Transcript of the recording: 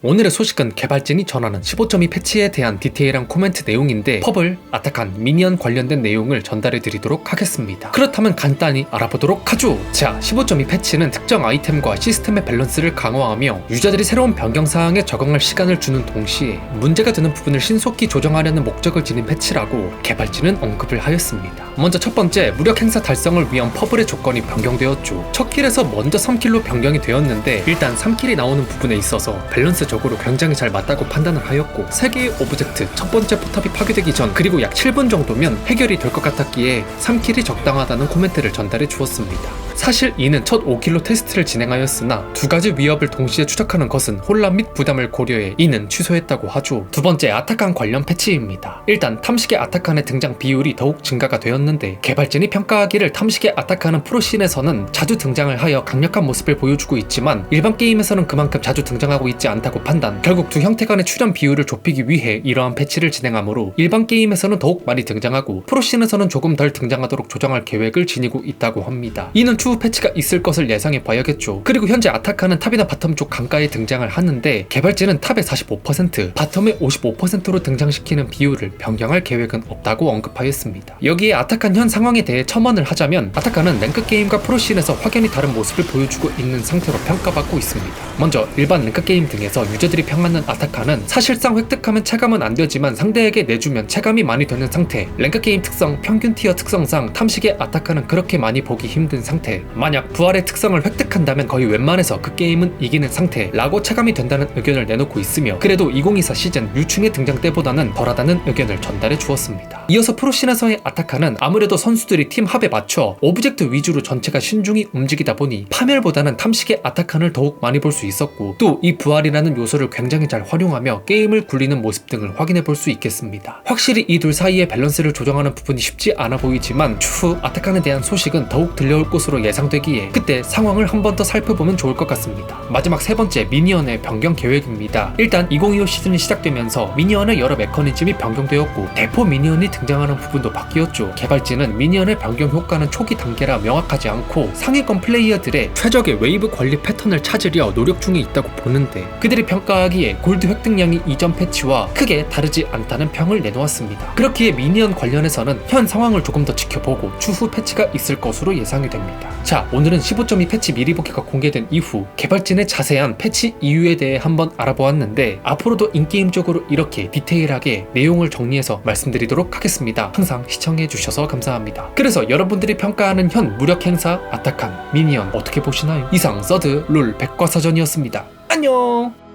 오늘의 소식은 개발진이 전하는 15.2 패치에 대한 디테일한 코멘트 내용인데 펍을 아타칸 미니언 관련된 내용을 전달해 드리도록 하겠습니다. 그렇다면 간단히 알아보도록 하죠. 자, 15.2 패치는 특정 아이템과 시스템의 밸런스를 강화하며 유저들이 새로운 변경 사항에 적응할 시간을 주는 동시에 문제가 되는 부분을 신속히 조정하려는 목적을 지닌 패치라고 개발진은 언급을 하였습니다. 먼저 첫 번째, 무력 행사 달성을 위한 퍼블의 조건이 변경되었죠. 첫 킬에서 먼저 3킬로 변경이 되었는데 일단 3킬이 나오는 부분에 있어서 밸런스 적으로 굉장히 잘 맞다고 판단을 하였고 세 개의 오브젝트 첫 번째 포탑이 파괴되기 전 그리고 약 7분 정도면 해결이 될 것 같았기에 3킬이 적당하다는 코멘트를 전달해 주었습니다. 사실 이는 첫 5킬로 테스트를 진행하였으나 두 가지 위협을 동시에 추적하는 것은 혼란 및 부담을 고려해 이는 취소했다고 하죠. 두 번째 아타칸 관련 패치입니다. 일단 탐식의 아타칸의 등장 비율이 더욱 증가가 되었는데 개발진이 평가하기를 탐식의 아타칸은 프로씬에서는 자주 등장을 하여 강력한 모습을 보여주고 있지만 일반 게임에서는 그만큼 자주 등장하고 있지 않다고 판단. 결국 두 형태 간의 출연 비율을 좁히기 위해 이러한 패치를 진행하므로 일반 게임에서는 더욱 많이 등장하고 프로씬에서는 조금 덜 등장하도록 조정할 계획을 지니고 있다고 합니다. 이는 추후 패치가 있을 것을 예상해 봐야겠죠. 그리고 현재 아타카는 탑이나 바텀 쪽 강가에 등장을 하는데 개발진은 탑의 45%, 바텀의 55%로 등장시키는 비율을 변경할 계획은 없다고 언급하였습니다. 여기에 아타칸 현 상황에 대해 첨언을 하자면 아타칸은 랭크 게임과 프로씬에서 확연히 다른 모습을 보여주고 있는 상태로 평가받고 있습니다. 먼저 일반 랭크 게임 등에서 유저들이 평하는 아타칸은 사실상 획득하면 체감은 안 되지만 상대에게 내주면 체감이 많이 되는 상태. 랭크 게임 특성, 평균 티어 특성상 탐식의 아타칸은 그렇게 많이 보기 힘든 상태. 만약 부활의 특성을 획득한다면 거의 웬만해서 그 게임은 이기는 상태라고 체감이 된다는 의견을 내놓고 있으며 그래도 2024 시즌 유충의 등장 때보다는 덜하다는 의견을 전달해 주었습니다. 이어서 프로신에서의 아타칸은 아무래도 선수들이 팀 합에 맞춰 오브젝트 위주로 전체가 신중히 움직이다 보니 파멸보다는 탐식의 아타칸을 더욱 많이 볼 수 있었고 또 이 부활이라는 요소를 굉장히 잘 활용하며 게임을 굴리는 모습 등을 확인해 볼 수 있겠습니다. 확실히 이 둘 사이의 밸런스를 조정하는 부분이 쉽지 않아 보이지만 추후 아타칸에 대한 소식은 더욱 들려올 것으로 예상 되기에 그때 상황을 한 번 더 살펴보면 좋을 것 같습니다. 마지막 세 번째 미니언의 변경 계획입니다. 일단 2025 시즌이 시작되면서 미니언의 여러 메커니즘이 변경되었고 대포 미니언이 등장하는 부분도 바뀌었죠. 개발진은 미니언의 변경 효과는 초기 단계라 명확하지 않고 상위권 플레이어들의 최적의 웨이브 관리 패턴 을 찾으려 노력 중에 있다고 보는데 그들이 평가하기에 골드 획득량이 이전 패치와 크게 다르지 않다는 평을 내놓았습니다. 그렇기에 미니언 관련해서는 현 상황을 조금 더 지켜보고 추후 패치가 있을 것으로 예상이 됩니다. 자, 오늘은 15.2 패치 미리 보기가 공개된 이후 개발진의 자세한 패치 이유에 대해 한번 알아보았는데 앞으로도 인게임적으로 이렇게 디테일하게 내용을 정리해서 말씀드리도록 하겠습니다. 항상 시청해주셔서 감사합니다. 그래서 여러분들이 평가하는 현 무력 행사 아타칸 미니언 어떻게 보시나요? 이상 서드 룰 백과사전이었습니다. 안녕!